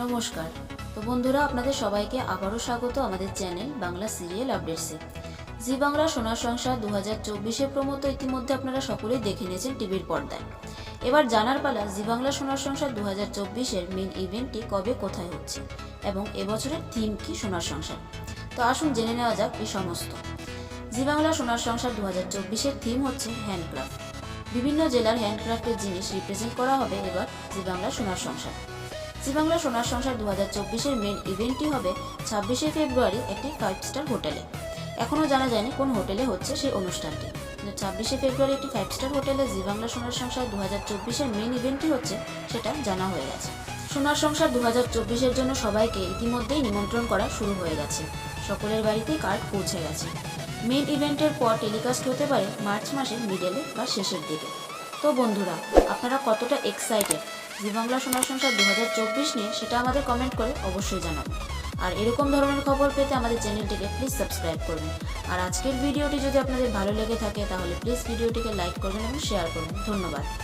নমস্কার। তো বন্ধুরা, আপনাদের সবাইকে আবারও স্বাগত আমাদের চ্যানেল বাংলা সিরিয়াল আপডেটসে জি বাংলা সোনার সংসার দু হাজার চব্বিশের প্রমো তো ইতিমধ্যে আপনারা সকলেই দেখে নিয়েছেন টিভির পর্দায়। এবার জানার পালা, জি বাংলা সোনার সংসার দু হাজার চব্বিশের মেন ইভেন্টটি কবে, কোথায় হচ্ছে? এবং এবছরের থিম কি সোনার সংসার? তো আসুন জেনে নেওয়া যাক এই সমস্ত। জি বাংলা সোনার সংসার দু হাজার চব্বিশের থিম হচ্ছে হ্যান্ডক্রাফট বিভিন্ন জেলার হ্যান্ডক্রাফটের জিনিস রিপ্রেজেন্ট করা হবে এবার জি বাংলা সোনার সংসার। বাংলা সোনার সংসার দু হাজার চব্বিশের মেন ইভেন্টটি হবে ছাব্বিশে ফেব্রুয়ারি একটি ফাইভ স্টার হোটেলে। এখনও জানা যায়নি কোন হোটেলে হচ্ছে সেই অনুষ্ঠানটি। ছাব্বিশে ফেব্রুয়ারি একটি ফাইভ স্টার হোটেলে জি বাংলা সোনার সংসার দু হাজার চব্বিশের মেন ইভেন্টটি হচ্ছে সেটা জানা হয়ে গেছে। সোনার সংসার দু হাজার চব্বিশের জন্য সবাইকে ইতিমধ্যেই নিমন্ত্রণ করা শুরু হয়ে গেছে। সকলের বাড়িতেই কার্ড পৌঁছে গেছে। মেন ইভেন্টের পর টেলিকাস্ট হতে পারে মার্চ মাসের মিডলে বা শেষের দিকে। তো বন্ধুরা, আপনারা কতটা এক্সাইটেড জি বাংলা সোনার সংসার দু হাজার চব্বিশ নিয়ে সেটা আমাদের কমেন্ট করে অবশ্যই জানাবেন। আর এরকম ধরনের খবর পেতে আমাদের চ্যানেলটিকে প্লিজ সাবস্ক্রাইব করবেন। আর আজকের ভিডিওটি যদি আপনাদের ভালো লেগে থাকে, তাহলে প্লিজ ভিডিওটিকে লাইক করবেন এবং শেয়ার করবেন। ধন্যবাদ।